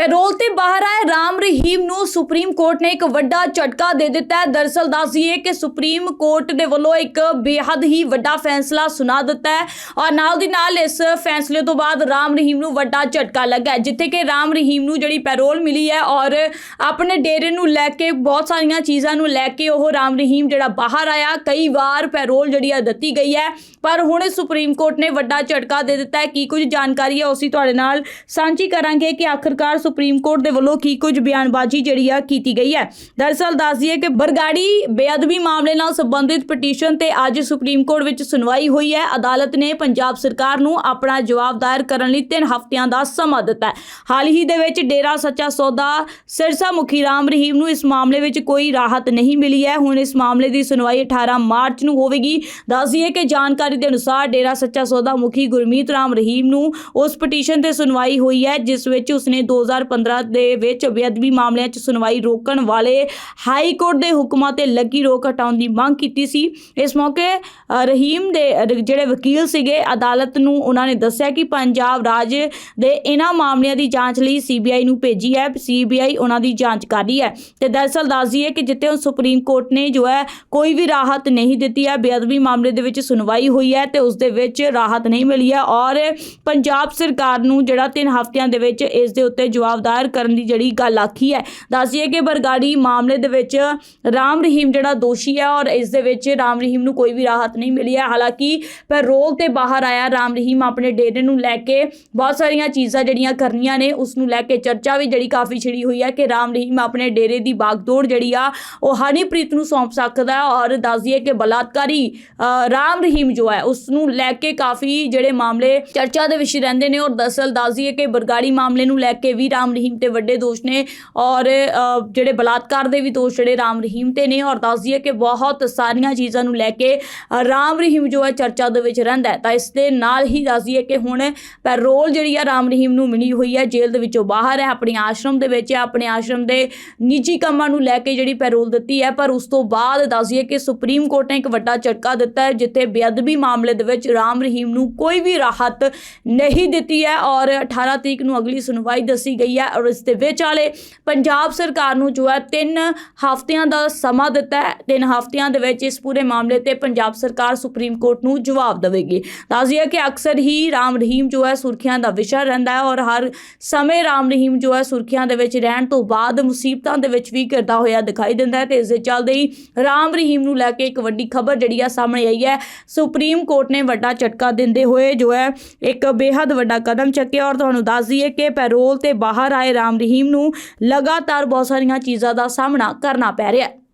Parole ਤੇ ਬਾਹਰ ਆਏ ਰਾਮ ਰਹੀਮ ਨੂੰ ਸੁਪਰੀਮ ਕੋਰਟ ਨੇ ਇੱਕ ਵੱਡਾ ਝਟਕਾ ਦੇ ਦਿੱਤਾ ਹੈ। ਦਰਸਲ ਦੱਸੀਏ ਕਿ ਸੁਪਰੀਮ ਕੋਰਟ ਦੇ ਵੱਲੋਂ ਇੱਕ ਬੇਹੱਦ ਹੀ ਵੱਡਾ ਫੈਸਲਾ ਸੁਣਾ ਦਿੱਤਾ ਹੈ ਔਰ ਨਾਲ ਦੀ ਨਾਲ ਇਸ ਫੈਸਲੇ ਤੋਂ ਬਾਅਦ ਰਾਮ ਰਹੀਮ ਨੂੰ ਵੱਡਾ ਝਟਕਾ ਲੱਗਾ ਜਿੱਥੇ ਕਿ ਰਾਮ ਰਹੀਮ ਨੂੰ ਜਿਹੜੀ ਪੈਰੋਲ ਮਿਲੀ ਹੈ ਔਰ ਆਪਣੇ ਡੇਰੇ ਨੂੰ ਲੈ ਕੇ ਬਹੁਤ ਸਾਰੀਆਂ ਚੀਜ਼ਾਂ ਨੂੰ ਲੈ ਕੇ ਉਹ ਰਾਮ ਰਹੀਮ ਜਿਹੜਾ ਬਾਹਰ ਆਇਆ। ਕਈ ਵਾਰ ਪੈਰੋਲ ਜਿਹੜੀ ਆ ਦਿੱਤੀ ਗਈ ਹੈ, ਪਰ ਹੁਣ ਸੁਪਰੀਮ ਕੋਰਟ ਨੇ ਵੱਡਾ ਝਟਕਾ ਦੇ ਦਿੱਤਾ ਹੈ। ਕੀ ਕੁਝ ਜਾਣਕਾਰੀ ਹੈ, ਉਸੇ ਤੁਹਾਡੇ ਨਾਲ ਸਾਂਝੀ ਕਰਾਂਗੇ ਕਿ ਆਖਰਕਾਰ ਸੁਪਰੀਮ ਕੋਰਟ ਦੇ ਵੱਲੋਂ ਕੀ ਕੁਝ ਬਿਆਨਬਾਜ਼ੀ ਜਿਹੜੀ ਆ ਕੀਤੀ ਗਈ ਹੈ? ਦਰਅਸਲ ਦੱਸ ਦਈਏ ਕਿ ਬਰਗਾੜੀ ਬੇਅਦਬੀ ਮਾਮਲੇ ਨਾਲ ਸੰਬੰਧਿਤ ਪਟੀਸ਼ਨ ਤੇ ਅੱਜ ਸੁਪਰੀਮ ਕੋਰਟ ਵਿੱਚ ਸੁਣਵਾਈ ਹੋਈ ਹੈ। ਅਦਾਲਤ ਨੇ ਪੰਜਾਬ ਸਰਕਾਰ ਨੂੰ ਆਪਣਾ ਜਵਾਬ ਦਾਇਰ ਕਰਨ ਲਈ 3 ਹਫ਼ਤਿਆਂ ਦਾ ਸਮਾਂ ਦਿੱਤਾ ਹਾਲ ਹੀ ਦੇ ਵਿੱਚ ਡੇਰਾ ਸੱਚਾ ਸੌਦਾ ਸਿਰਸਾ ਮੁਖੀ ਰਾਮ ਰਹੀਮ ਨੂੰ ਇਸ ਮਾਮਲੇ ਵਿੱਚ ਕੋਈ ਰਾਹਤ ਨਹੀਂ ਮਿਲੀ ਹੈ। ਹੁਣ ਇਸ ਮਾਮਲੇ ਦੀ ਸੁਣਵਾਈ 18 ਮਾਰਚ ਨੂੰ ਹੋਵੇਗੀ। ਦੱਸ ਦਈਏ ਕਿ ਜਾਣਕਾਰੀ ਦੇ ਅਨੁਸਾਰ ਡੇਰਾ ਸੱਚਾ ਸੌਦਾ ਮੁਖੀ ਗੁਰਮੀਤ ਰਾਮ ਰਹੀਮ ਨੂੰ ਉਸ ਪਟੀਸ਼ਨ ਤੇ ਸੁਣਵਾਈ ਹੋਈ ਹੈ, ਜਿਸ ਵਿੱਚ ਉਸਨੇ 2015 ਦੇ ਵਿੱਚ ਬੇਅਦਬੀ ਮਾਮਲਿਆਂ 'ਚ ਸੁਣਵਾਈ ਰੋਕਣ ਵਾਲੇ ਹਾਈ ਕੋਰਟ ਦੇ ਹੁਕਮਾਂ ਤੇ ਲੱਗੀ ਰੋਕ ਹਟਾਉਣ ਦੀ ਮੰਗ ਕੀਤੀ ਸੀ। ਇਸ ਮੌਕੇ ਰਹੀਮ ਦੇ ਜਿਹੜੇ ਵਕੀਲ ਸੀਗੇ, ਅਦਾਲਤ ਨੂੰ ਉਹਨਾਂ ਨੇ ਦੱਸਿਆ ਕਿ ਪੰਜਾਬ ਰਾਜ ਦੇ ਇਹਨਾਂ ਮਾਮਲਿਆਂ ਦੀ ਜਾਂਚ ਲਈ ਸੀਬੀਆਈ ਨੂੰ ਭੇਜੀ ਹੈ। ਸੀਬੀਆਈ ਉਹਨਾਂ ਦੀ ਜਾਂਚ ਕਰ ਰਹੀ ਹੈ ਤੇ ਦਰਅਸਲ ਦੱਸ ਦਈਏ ਕਿ ਜਿੱਥੇ ਹੁਣ ਸੁਪਰੀਮ ਕੋਰਟ ਨੇ ਜੋ ਹੈ, ਕੋਈ ਵੀ ਰਾਹਤ ਨਹੀਂ ਦਿੱਤੀ ਹੈ, ਬੇਅਦਬੀ ਮਾਮਲੇ ਦੇ ਵਿੱਚ ਸੁਣਵਾਈ ਹੋਈ ਹੈ ਤੇ ਉਸ ਦੇ ਵਿੱਚ ਰਾਹਤ ਨਹੀਂ ਮਿਲੀ ਹੈ ਔਰ ਪੰਜਾਬ ਸਰਕਾਰ ਨੂੰ ਜਿਹੜਾ 3 ਹਫ਼ਤਿਆਂ ਦੇ ਵਿੱਚ ਇਸ ਦੇ ਉੱਤੇ ਜਵਾਬਦਾਇਰ ਕਰਨ ਦੀ ਜਿਹੜੀ ਗੱਲ ਆਖੀ ਹੈ। ਦੱਸ ਕਿ ਬਰਗਾੜੀ ਮਾਮਲੇ ਦੇ ਵਿੱਚ ਰਾਮ ਰਹੀਮ ਜਿਹੜਾ ਦੋਸ਼ੀ ਹੈ ਔਰ ਇਸ ਦੇ ਵਿੱਚ ਰਾਮ ਰਹੀਮ ਨੂੰ ਕੋਈ ਵੀ ਰਾਹਤ ਨਹੀਂ ਮਿਲੀ ਹੈ। ਹਾਲਾਂਕਿ ਪੈਰੋਲ ਤੇ ਬਾਹਰ ਆਇਆ ਰਾਮ ਰਹੀਮ ਆਪਣੇ ਡੇਰੇ ਨੂੰ ਲੈ ਕੇ ਬਹੁਤ ਸਾਰੀਆਂ ਚੀਜ਼ਾਂ ਜਿਹੜੀਆਂ ਕਰਨੀਆਂ ਨੇ ਉਸ ਨੂੰ ਲੈ ਕੇ ਚਰਚਾ ਵੀ ਜਿਹੜੀ ਕਾਫੀ ਛਿੜੀ ਹੋਈ ਹੈ ਕਿ ਰਾਮ ਰਹੀਮ ਆਪਣੇ ਡੇਰੇ ਦੀ ਬਾਗਡੋਰ ਜਿਹੜੀ ਆ ਉਹ ਹਨੀਪ੍ਰੀਤ ਨੂੰ ਸੌਂਪ ਸਕਦਾ ਹੈ ਔਰ ਦੱਸ ਦਈਏ ਕਿ ਬਲਾਤਕਾਰੀ ਅ, ਰਾਮ ਰਹੀਮ ਜੋ ਹੈ ਉਸ ਨੂੰ ਲੈ ਕੇ ਕਾਫੀ ਜਿਹੜੇ ਮਾਮਲੇ ਚਰਚਾ ਦੇ ਵਿਸ਼ੇ ਰਹਿੰਦੇ ਨੇ ਔਰ ਦਰਅਸਲ ਦੱਸ ਦਈਏ ਕਿ ਬਰਗਾੜੀ ਮਾਮਲੇ ਨੂੰ ਲੈ ਕੇ ਵੀ ਰਾਮ ਰਹੀਮ ਤੇ ਵੱਡੇ ਦੋਸ਼ ਨੇ ਔਰ ਜਿਹੜੇ ਬਲਾਤਕਾਰ ਦੇ ਵੀ ਦੋਸ਼ ਜਿਹੜੇ ਰਾਮ ਰਹੀਮ ਤੇ ਨੇ ਔਰ ਦੱਸਦੀ ਹੈ ਕਿ ਬਹੁਤ ਸਾਰੀਆਂ ਚੀਜ਼ਾਂ ਨੂੰ ਲੈ ਕੇ ਰਾਮ ਰਹੀਮ ਜੋ ਹੈ ਚਰਚਾ ਦੇ ਵਿੱਚ ਰਹਿੰਦਾ ਤਾਂ ਇਸ ਦੇ ਨਾਲ ਹੀ ਦੱਸਦੀ ਹੈ ਕਿ ਹੁਣ ਪੈਰੋਲ ਜਿਹੜੀ ਆ ਰਾਮ ਰਹੀਮ ਨੂੰ ਮਿਲੀ ਹੋਈ ਹੈ, ਜੇਲ੍ਹ ਦੇ ਵਿੱਚੋਂ ਬਾਹਰ ਹੈ, ਆਪਣੇ ਆਸ਼ਰਮ ਦੇ ਵਿੱਚ ਹੈ, ਆਪਣੇ ਆਸ਼ਰਮ ਦੇ ਨਿੱਜੀ ਕੰਮਾਂ ਨੂੰ ਲੈ ਕੇ ਜਿਹੜੀ ਪੈਰੋਲ ਦਿੱਤੀ ਹੈ। ਪਰ ਉਸ ਤੋਂ ਬਾਅਦ ਦੱਸ ਦਈਏ ਕਿ ਸੁਪਰੀਮ ਕੋਰਟ ਨੇ ਇੱਕ ਵੱਡਾ ਝਟਕਾ ਦਿੱਤਾ ਹੈ, ਜਿੱਥੇ ਬੇਅਦਬੀ ਮਾਮਲੇ ਦੇ ਵਿੱਚ ਰਾਮ ਰਹੀਮ ਨੂੰ ਕੋਈ ਵੀ ਰਾਹਤ ਨਹੀਂ ਦਿੱਤੀ ਹੈ ਔਰ 18 ਤਰੀਕ ਨੂੰ ਅਗਲੀ ਸੁਣਵਾਈ ਦੱਸੀ ਗਈ ਹੈ ਔਰ ਇਸ ਦੇ ਵਿੱਚ ਵਾਲੇ ਪੰਜਾਬ ਸਰਕਾਰ ਨੂੰ ਜੋ ਹੈ 3 ਹਫ਼ਤਿਆਂ ਦਾ ਸਮਾਂ ਦਿੱਤਾ ਹੈ। 3 ਹਫ਼ਤਿਆਂ ਦੇ ਵਿੱਚ ਇਸ ਪੂਰੇ ਮਾਮਲੇ ਤੇ ਪੰਜਾਬ ਸਰਕਾਰ ਸੁਪਰੀਮ ਕੋਰਟ ਨੂੰ ਜਵਾਬ ਦੇਵੇਗੀ। ਦੱਸ ਦਈਏ ਕਿ ਅਕਸਰ ਹੀ ਰਾਮ ਰਹੀਮ ਜੋ ਹੈ ਸੁਰਖੀਆਂ ਦਾ ਵਿਸ਼ਾ ਰਹਿੰਦਾ ਹੈ ਔਰ ਹਰ ਸਮੇਂ ਰਾਮ ਰਹੀਮ ਜੋ ਹੈ ਸੁਰਖੀਆਂ ਦੇ ਵਿੱਚ ਰਹਿਣ ਤੋਂ ਬਾਅਦ ਮੁਸੀਬਤਾਂ ਦੇ ਵਿੱਚ ਵੀ ਘਿਰਦਾ ਹੋਇਆ ਦਿਖਾਈ ਦਿੰਦਾ ਹੈ ਤੇ ਇਸ ਦੇ ਚੱਲਦੇ ਹੀ ਰਾਮ ਰਹੀਮ ਨੂੰ ਲੈ ਕੇ ਇੱਕ ਵੱਡੀ ਖਬਰ ਜਿਹੜੀ ਆ ਸਾਹਮਣੇ ਆਈ ਹੈ। ਸੁਪਰੀਮ ਕੋਰਟ ਨੇ ਵੱਡਾ ਝਟਕਾ ਦਿੰਦੇ ਹੋਏ ਜੋ ਹੈ ਇੱਕ ਬੇਹੱਦ ਵੱਡਾ ਕਦਮ ਚੱਕਿਆ ਔਰ ਤੁਹਾਨੂੰ ਦੱਸ ਦਈਏ ਕਿ ਪੈਰੋਲ ਤੇ ਬਾਹਰ ਆਏ ਰਾਮ ਰਹੀਮ ਨੂੰ ਲਗਾਤਾਰ ਬਹੁਤ ਸਾਰੀਆਂ ਚੀਜ਼ਾਂ ਦਾ ਸਾਹਮਣਾ ਕਰਨਾ ਪੈ ਰਿਹਾ ਹੈ।